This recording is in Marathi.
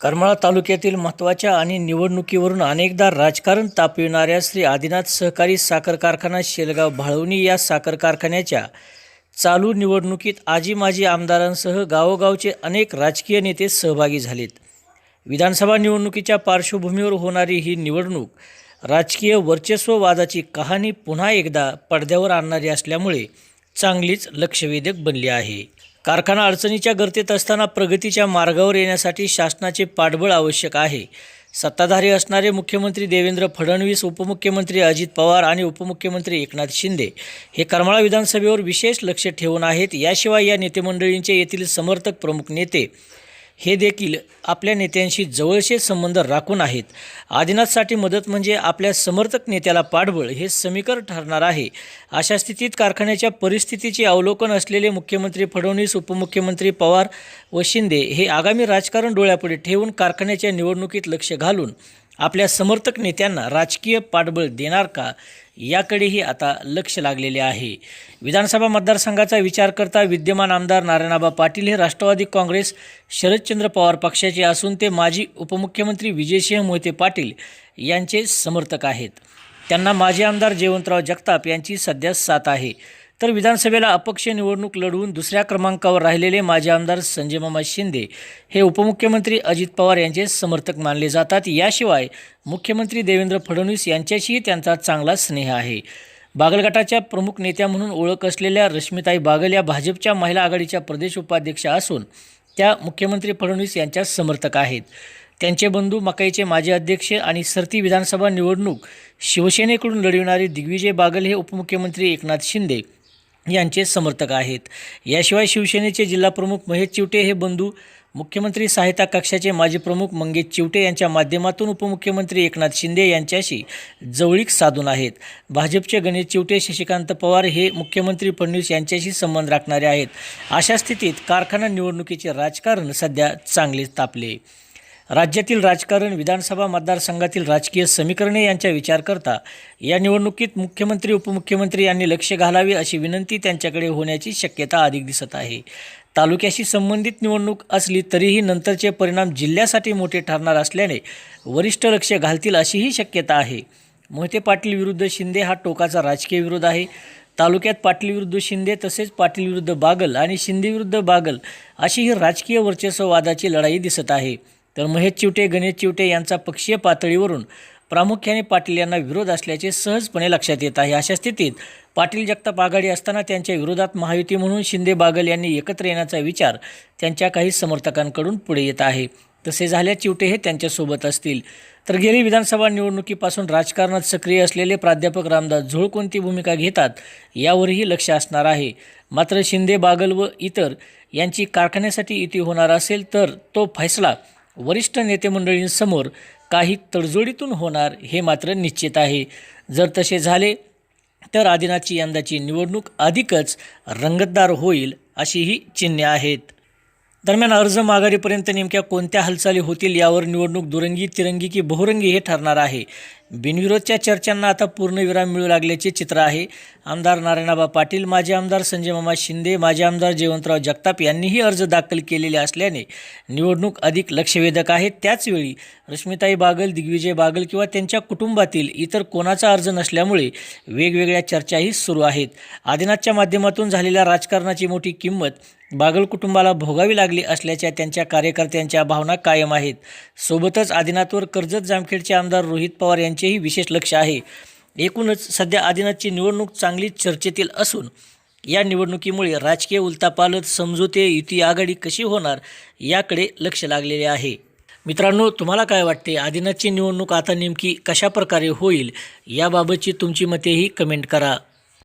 करमाळा तालुक्यातील महत्त्वाच्या आणि निवडणुकीवरून अनेकदा राजकारण तापविणाऱ्या श्री आदिनाथ सहकारी साखर कारखाना शेलगाव भाळवणी या साखर कारखान्याच्या चालू निवडणुकीत आजी माजी आमदारांसह गावोगावचे अनेक राजकीय नेते सहभागी झालेत. विधानसभा निवडणुकीच्या पार्श्वभूमीवर होणारी ही निवडणूक राजकीय वर्चस्ववादाची कहाणी पुन्हा एकदा पडद्यावर आणणारी असल्यामुळे चांगलीच लक्षवेधक बनली आहे. कारखाना अडचणीच्या गर्तेत असताना प्रगतीच्या मार्गावर येण्यासाठी शासनाचे पाठबळ आवश्यक आहे. सत्ताधारी असणारे मुख्यमंत्री देवेंद्र फडणवीस उपमुख्यमंत्री अजित पवार आणि उपमुख्यमंत्री एकनाथ शिंदे हे करमाळा विधानसभेवर विशेष लक्ष ठेवून आहेत. याशिवाय या नेतेमंडळींचे येथील समर्थक प्रमुख नेते हे देखील आपल्या नेत्यांशी जवळचे संबंध राखून आहेत. आदिनाथसाठी मदत म्हणजे आपल्या समर्थक नेत्याला पाठबळ हे समीकर ठरणार आहे. अशा स्थितीत कारखान्याच्या परिस्थितीचे अवलोकन असलेले मुख्यमंत्री फडणवीस उपमुख्यमंत्री पवार व शिंदे हे आगामी राजकारण डोळ्यापुढे ठेवून कारखान्याच्या निवडणुकीत लक्ष घालून आपल्या समर्थक नेत्यांना राजकीय पाठबळ देणार का? याकडेही आता लक्ष लागलेले आहे. विधानसभा मतदारसंघाचा विचार करता विद्यमान आमदार नारायणाबा पाटील हे राष्ट्रवादी काँग्रेस शरदचंद्र पवार पक्षाचे असून ते माजी उपमुख्यमंत्री विजयसिंह मोहिते पाटील यांचे समर्थक आहेत. त्यांना माजी आमदार जयवंतराव जगताप यांची सध्या साथ आहे. तर विधानसभेला अपक्ष निवडणूक लढवून दुसऱ्या क्रमांकावर राहिलेले माजी आमदार संजय मामा शिंदे हे उपमुख्यमंत्री अजित पवार यांचे समर्थक मानले जातात. याशिवाय मुख्यमंत्री देवेंद्र फडणवीस यांच्याशीही त्यांचा चांगला स्नेह आहे. बागलगटाच्या प्रमुख नेत्या म्हणून ओळख असलेल्या रश्मिताई बागल या भाजपच्या महिला आघाडीच्या प्रदेश उपाध्यक्षा असून त्या मुख्यमंत्री फडणवीस यांच्या समर्थक आहेत. त्यांचे बंधू मकाईचे माजी अध्यक्ष आणि सरती विधानसभा निवडणूक शिवसेनेकडून लढविणारे दिग्विजय बागल हे उपमुख्यमंत्री एकनाथ शिंदे यांचे समर्थक आहेत. याशिवाय शिवसेनेचे जिल्हाप्रमुख महेश चिवटे हे बंधू मुख्यमंत्री सहायता कक्षाचे माजी प्रमुख मंगेश चिवटे यांच्या माध्यमातून उपमुख्यमंत्री एकनाथ शिंदे यांच्याशी जवळीक साधून आहेत. भाजपचे गणेश चिवटे शशिकांत पवार हे मुख्यमंत्री फडणवीस यांच्याशी संबंध राखणारे आहेत. अशा स्थितीत कारखाना निवडणुकीचे राजकारण सध्या चांगलेच तापले. राज्यातील राजकारण विधानसभा मतदारसंघातील राजकीय समीकरणे यांचा विचार करता या निवडणुकीत मुख्यमंत्री उपमुख्यमंत्री यांनी लक्ष घालावे अशी विनंती त्यांच्याकडे होण्याची शक्यता अधिक दिसत आहे. तालुक्याशी संबंधित निवडणूक असली तरीही नंतरचे परिणाम जिल्ह्यासाठी मोठे ठरणार असल्याने वरिष्ठ लक्ष घालतील अशीही शक्यता आहे. मोहिते पाटील विरुद्ध शिंदे हा टोकाचा राजकीय विरोध आहे. तालुक्यात पाटील विरुद्ध शिंदे तसेच पाटील विरुद्ध बागल आणि शिंदे विरुद्ध बागल अशी ही राजकीय वर्चस्ववादाची लढाई दिसत आहे. तर महेश चिवटे गणेश चिवटे यांचा पक्षीय पातळीवरून प्रामुख्याने पाटील यांना विरोध असल्याचे सहजपणे लक्षात येत आहे. अशा स्थितीत पाटील जगताप आघाडी असताना त्यांच्या विरोधात महायुती म्हणून शिंदे बागल यांनी एकत्र येण्याचा विचार त्यांच्या काही समर्थकांकडून पुढे येत आहे. तसे झाल्या चिवटे हे त्यांच्यासोबत असतील. तर गेली विधानसभा निवडणुकीपासून राजकारणात सक्रिय असलेले प्राध्यापक रामदास झोळ कोणती भूमिका घेतात यावरही लक्ष असणार आहे. मात्र शिंदे बागल व इतर यांची कारखान्यासाठी युती होणार असेल तर तो फैसला वरिष्ठ नेतेमंडळींसमोर काही तडजोडीतून होणार हे मात्र निश्चित आहे. जर तसे झाले तर आदिनाथची यंदाची निवडणूक अधिकच रंगतदार होईल अशीही चिन्हे आहेत. दरम्यान अर्ज माघारीपर्यंत नेमक्या कोणत्या हालचाली होतील यावर निवडणूक दुरंगी तिरंगी की बहुरंगी हे ठरणार आहे. बिनविरोधच्या चर्चांना आता पूर्णविराम मिळू लागल्याचे चित्र आहे. आमदार नारायणाबा पाटील माजी आमदार संजय मामा शिंदे माजी आमदार जयवंतराव जगताप यांनीही अर्ज दाखल केलेले असल्याने निवडणूक अधिक लक्षवेधक आहे. त्याचवेळी रश्मिताई बागल दिग्विजय बागल किंवा त्यांच्या कुटुंबातील इतर कोणाचा अर्ज नसल्यामुळे वेगवेगळ्या चर्चाही सुरू आहेत. आदिनाथच्या माध्यमातून झालेल्या राजकारणाची मोठी किंमत बागल कुटुंबाला भोगावी लागली असल्याच्या त्यांच्या कार्यकर्त्यांच्या भावना कायम आहेत. सोबतच आदिनाथवर कर्जत जामखेडचे आमदार रोहित पवार यांचेही विशेष लक्ष आहे. एकूणच सध्या आदिनाथची निवडणूक चांगलीच चर्चेतील असून या निवडणुकीमुळे राजकीय उलतापालत समजोते युती आघाडी कशी होणार याकडे लक्ष लागलेले आहे. मित्रांनो तुम्हाला काय वाटते? आदिनाथची निवडणूक आता नेमकी कशा प्रकारे होईल? याबाबतची तुमची मतेही कमेंट करा.